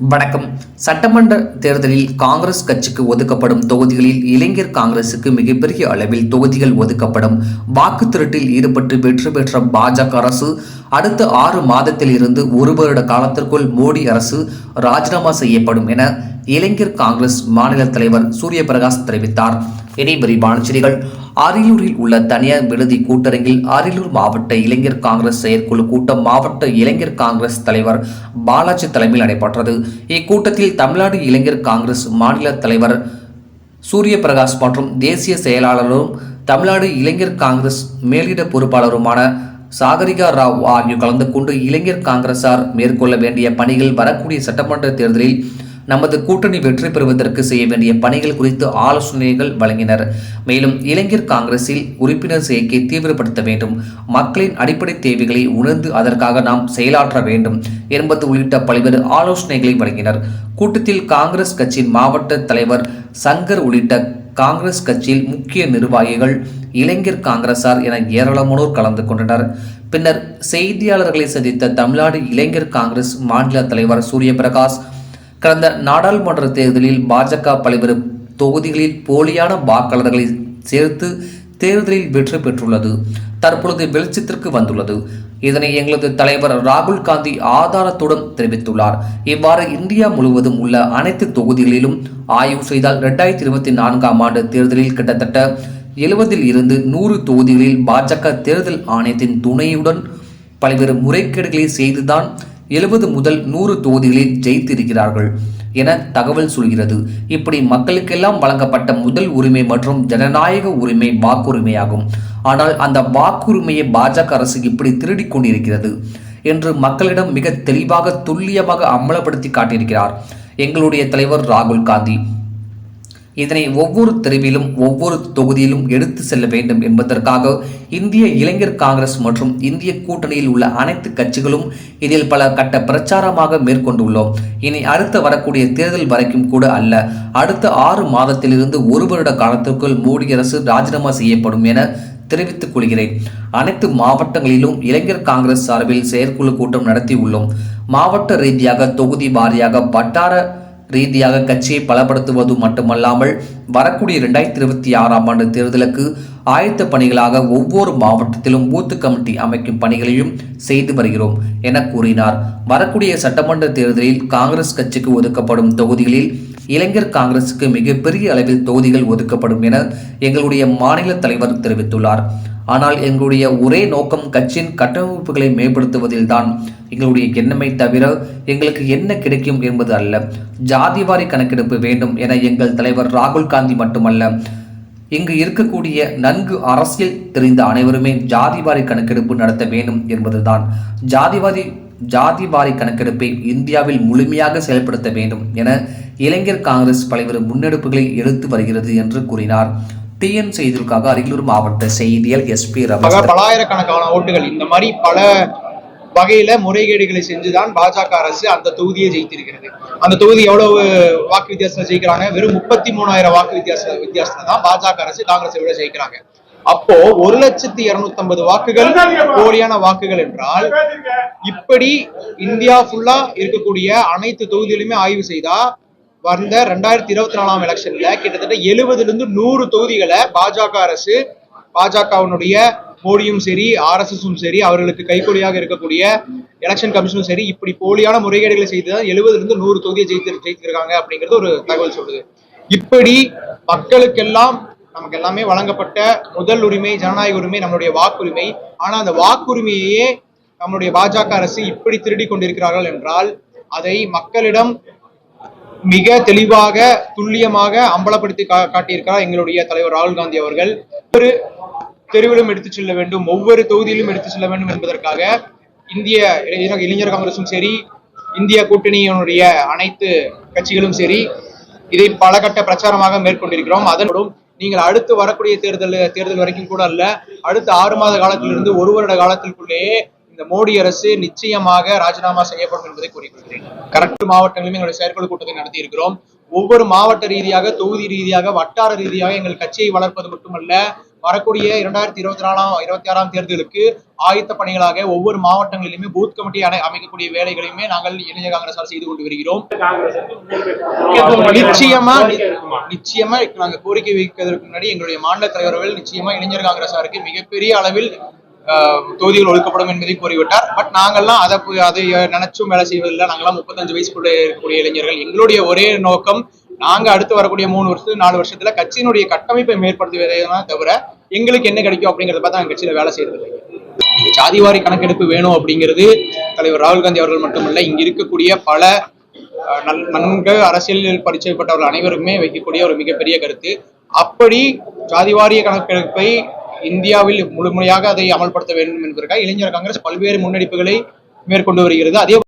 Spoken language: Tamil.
வணக்கம். சட்டமன்ற தேர்தலில் காங்கிரஸ் கட்சிக்கு ஒதுக்கப்படும் தொகுதிகளில் இளைஞர் காங்கிரசுக்கு மிகப்பெரிய அளவில் தொகுதிகள் ஒதுக்கப்படும். வாக்கு திருட்டில் ஈடுபட்டு வெற்றி பெற்ற பாஜக அரசு அடுத்த ஆறு மாதத்தில் இருந்து ஒரு வருட காலத்திற்குள் மோடி அரசு ராஜினாமா செய்யப்படும் என இளைஞர் காங்கிரஸ் மாநில தலைவர் சூரியபிரகாஷ் தெரிவித்தார். இனி விரிவான செய்திகள். அரியலூரில் உள்ள தனியார் விடுதி கூட்டரங்கில் அரியலூர் மாவட்ட இளைஞர் காங்கிரஸ் செயற்குழு கூட்டம் மாவட்ட இளைஞர் காங்கிரஸ் தலைவர் பாலாஜி தலைமையில் நடைபெற்றது. இக்கூட்டத்தில் தமிழ்நாடு இளைஞர் காங்கிரஸ் மாநில தலைவர் சூரிய பிரகாஷ் மற்றும் தேசிய செயலாளரும் தமிழ்நாடு இளைஞர் காங்கிரஸ் மேலிட பொறுப்பாளருமான சாகரிகா ராவ் ஆகியோர் கலந்து கொண்டு இளைஞர் காங்கிரசார் மேற்கொள்ள வேண்டிய பணிகள் வரக்கூடிய சட்டமன்ற தேர்தலில் நமது கூட்டணி வெற்றி பெறுவதற்கு செய்ய வேண்டிய பணிகள் குறித்து ஆலோசனைகள் வழங்கினர். மேலும் இளைஞர் காங்கிரஸில் உறுப்பினர் சேர்க்கை தீவிரப்படுத்த வேண்டும். மக்களின் அடிப்படை தேவைகளை உணர்ந்து அதற்காக நாம் செயலாற்ற வேண்டும் என்பது உள்ளிட்ட பல்வேறு ஆலோசனைகளை வழங்கினர். கூட்டத்தில் காங்கிரஸ் கட்சியின் மாவட்ட தலைவர் சங்கர் உள்ளிட்ட காங்கிரஸ் கட்சியில் முக்கிய நிர்வாகிகள் இளைஞர் காங்கிரசார் என ஏராளமானோர் கலந்து கொண்டனர். பின்னர் செய்தியாளர்களை சந்தித்த தமிழ்நாடு இளைஞர் காங்கிரஸ் மாநில தலைவர் சூரியபிரகாஷ் கடந்த நாடாளுமன்ற தேர்தலில் பாஜக பல்வேறு தொகுதிகளில் போலியான வாக்காளர்களை சேர்த்து தேர்தலில் வெற்றி பெற்றுள்ளது. தற்பொழுது வெளிச்சத்திற்கு வந்துள்ளது. இதனை எங்களது தலைவர் ராகுல் காந்தி ஆதாரத்துடன் தெரிவித்துள்ளார். இவ்வாறு இந்தியா முழுவதும் உள்ள அனைத்து தொகுதிகளிலும் ஆய்வு செய்தால் இரண்டாயிரத்தி இருபத்தி நான்காம் ஆண்டு தேர்தலில் கிட்டத்தட்ட எழுபதில் இருந்து நூறு தொகுதிகளில் பாஜக தேர்தல் ஆணையத்தின் துணையுடன் பல்வேறு முறைகேடுகளை செய்துதான் எழுபது முதல் நூறு தொகுதிகளில் ஜெயித்திருக்கிறார்கள் என தகவல் சொல்கிறது. இப்படி மக்களுக்கெல்லாம் வழங்கப்பட்ட முதல் உரிமை மற்றும் ஜனநாயக உரிமை வாக்குரிமையாகும். ஆனால் அந்த வாக்குரிமையை பாஜக அரசு இப்படி திருடி கொண்டிருக்கிறது என்று மக்களிடம் மிக தெளிவாக துல்லியமாக அமலப்படுத்தி காட்டியிருக்கிறார் எங்களுடைய தலைவர் ராகுல் காந்தி. இதனை ஒவ்வொரு தெருவிலும் ஒவ்வொரு தொகுதியிலும் எடுத்து செல்ல வேண்டும் என்பதற்காக இந்திய இளைஞர் காங்கிரஸ் மற்றும் இந்திய கூட்டணியில் உள்ள அனைத்து கட்சிகளும் இதில் பல கட்ட பிரச்சாரமாக மேற்கொண்டுள்ளோம். இனி அடுத்த வரக்கூடிய தேர்தல் வரைக்கும் கூட அல்ல அடுத்த ஆறு மாதத்திலிருந்து ஒரு வருட காலத்திற்குள் மோடி அரசு ராஜினாமா செய்யப்படும் என தெரிவித்துக் கொள்கிறேன். அனைத்து மாவட்டங்களிலும் இளைஞர் காங்கிரஸ் சார்பில் செயற்குழு கூட்டம் நடத்தியுள்ளோம். மாவட்ட ரீதியாக தொகுதி வாரியாக வட்டார ரீதியாக கட்சியை பலப்படுத்துவது மட்டுமல்லாமல் வரக்கூடிய இரண்டாயிரத்தி இருபத்தி ஆறாம் ஆண்டு தேர்தலுக்கு ஆயத்த பணிகளாக ஒவ்வொரு மாவட்டத்திலும் பூத்து கமிட்டி அமைக்கும் பணிகளையும் செய்து வருகிறோம் என கூறினார். வரக்கூடிய சட்டமன்ற தேர்தலில் காங்கிரஸ் கட்சிக்கு ஒதுக்கப்படும் தொகுதிகளில் இளைஞர் காங்கிரசுக்கு மிகப்பெரிய அளவில் தொகுதிகள் ஒதுக்கப்படும் என எங்களுடைய மாநில தலைவர் தெரிவித்துள்ளார். ஆனால் எங்களுடைய ஒரே நோக்கம் கட்சியின் கட்டமைப்புகளை மேம்படுத்துவதில்தான். எங்களுடைய எண்ணமை தவிர எங்களுக்கு என்ன கிடைக்கும் என்பது அல்ல. ஜாதிவாரி கணக்கெடுப்பு வேண்டும் என எங்கள் தலைவர் ராகுல் காந்தி மட்டுமல்ல. இங்கு இருக்கக்கூடிய நன்கு அரசியல் தெரிந்த அனைவருமே ஜாதிவாரி கணக்கெடுப்பு நடத்த வேண்டும் என்பதுதான். ஜாதிவாதி ஜாதிவாரி கணக்கெடுப்பை இந்தியாவில் முழுமையாக செயல்படுத்த வேண்டும் என இளைஞர் காங்கிரஸ் பல்வேறு முன்னெடுப்புகளை எடுத்து வருகிறது என்று கூறினார். டிஎன் செய்திகளுக்காக அரியலூர் மாவட்ட செய்தியல் எஸ்பி ரமேஷ் பலாயிரக்கணக்கான ஓட்டுகள் இந்த மாதிரி பல வகையில முறைகேடுகளை செஞ்சுதான் பாஜக அரசு அந்த தொகுதியை ஜெயித்திருக்கிறது. அந்த தொகுதி எவ்வளவு வாக்கு வித்தியாசத்துல ஜெயிக்கிறாங்க? வெறும் முப்பத்தி மூணாயிரம் வாக்கு வித்தியாச வித்தியாசத்துல தான் பாஜக அரசு காங்கிரஸை விட ஜெயிக்கிறாங்க. அப்போ ஒரு லட்சத்தி இருநூத்தி ஐம்பது வாக்குகள் போலியான வாக்குகள் என்றால் இப்படி இந்தியா ஃபுல்லா இருக்கக்கூடிய அனைத்து தொகுதிகளுமே ஆய்வு செய்தா வந்த ரெண்டாயிரத்தி இருபத்தி நாலாம் எலெக்ஷன்ல கிட்டத்தட்ட எழுபதுல இருந்து நூறு தொகுதிகளை பாஜக அரசு பாஜகவினுடைய மோடியும் சரி ஆர்எஸ்எஸும் சரி அவர்களுக்கு கைகொலியாக இருக்கக்கூடிய எலெக்ஷன் கமிஷனும் சரி இப்படி போலியான முறைகேடுகளை செய்துதான் எழுபதுல இருந்து நூறு தொகுதியை ஜெயித்து ஜெயித்திருக்காங்க அப்படிங்கிறது ஒரு தகவல் சொல்லுது. இப்படி மக்களுக்கெல்லாம் நமக்கு எல்லாமே வழங்கப்பட்ட முதல் உரிமை ஜனநாயக உரிமை நம்மளுடைய வாக்குரிமை. ஆனா அந்த வாக்குரிமையையே நம்மளுடைய பாஜக அரசு இப்படி திருடி கொண்டிருக்கிறார்கள் என்றால் அதை மக்களிடம் மிக தெளிவாக துல்லியமாக அம்பலப்படுத்தி கா- காட்டியிருக்கிறார் எங்களுடைய தலைவர் ராகுல் காந்தி அவர்கள். ஒவ்வொரு தெருவிலும் எடுத்துச் செல்ல வேண்டும் ஒவ்வொரு தொகுதியிலும் எடுத்துச் செல்ல வேண்டும் என்பதற்காக இந்திய இளைஞர் இளைஞர் காங்கிரசும் சரி இந்திய கூட்டணியினுடைய அனைத்து கட்சிகளும் சரி இதை பல கட்ட பிரச்சாரமாக மேற்கொண்டிருக்கிறோம். அதனோடும் நீங்கள் அடுத்து வரக்கூடிய தேர்தல் தேர்தல் வரைக்கும் கூட அல்ல அடுத்த ஆறு மாத காலத்திலிருந்து ஒரு வருட காலத்திற்குள்ளேயே இந்த மோடி அரசு நிச்சயமாக ராஜினாமா செய்யப்படும் என்பதை கூறிக்கொள்கிறேன். கரெக்ட் மாவட்டங்களிலும் எங்களுடைய செயற்குழு கூட்டத்தை நடத்தி இருக்கிறோம் ஒவ்வொரு மாவட்ட ரீதியாக தொகுதி ரீதியாக வட்டார ரீதியாக எங்கள் கட்சியை வளர்ப்பது மட்டுமல்ல வரக்கூடிய இரண்டாயிரத்தி இருபத்தி நாலாம் இருபத்தி ஆறாம் தேர்தலுக்கு ஆயத்த பணிகளாக ஒவ்வொரு மாவட்டங்களிலுமே பூத் கமிட்டி அமை- அமைக்கக்கூடிய வேலைகளையுமே நாங்கள் இளைஞர் காங்கிரஸால் செய்து கொண்டு வருகிறோம். நிச்சயமா நிச்சயமா நாங்க கோரிக்கை வைக்கிறதுக்கு முன்னாடி எங்களுடைய மாநில தலைவர்கள் நிச்சயமா இளைஞர் காங்கிரசாருக்கு மிகப்பெரிய அளவில் தொகுதிகள் ஒழுக்கப்படும் என்பதை கூறிவிட்டார். பட் நாங்கள்லாம் அதை அதை நினைச்சும் வேலை செய்வதில்லை. நாங்கெல்லாம் முப்பத்தஞ்சு வயசுக்குள்ள இருக்கக்கூடிய இளைஞர்கள். எங்களுடைய ஒரே நோக்கம் நாங்க அடுத்து வரக்கூடிய மூணு வருஷத்து நாலு வருஷத்துல கட்சியினுடைய கட்டமைப்பை மேற்படுத்துவதே தவிர எங்களுக்கு என்ன கிடைக்கும் அப்படிங்கறத பார்த்து நாங்க கட்சியில வேலை செய்யறது ஜாதிவாரி கணக்கெடுப்பு வேணும் அப்படிங்கிறது தலைவர் ராகுல் காந்தி அவர்கள் மட்டுமல்ல இங்க இருக்கக்கூடிய பல நல்- நன்கு அரசியலில் பரிச்சயப்பட்டவர்கள் அனைவருக்குமே வைக்கக்கூடிய ஒரு மிகப்பெரிய கருத்து. அப்படி ஜாதிவாரிய கணக்கெடுப்பை இந்தியாவில் முழுமையாக அதை அமல்படுத்த வேண்டும் என்பதற்காக இளைஞர் காங்கிரஸ் பல்வேறு முன்னெடுப்புகளை மேற்கொண்டு வருகிறது. அதே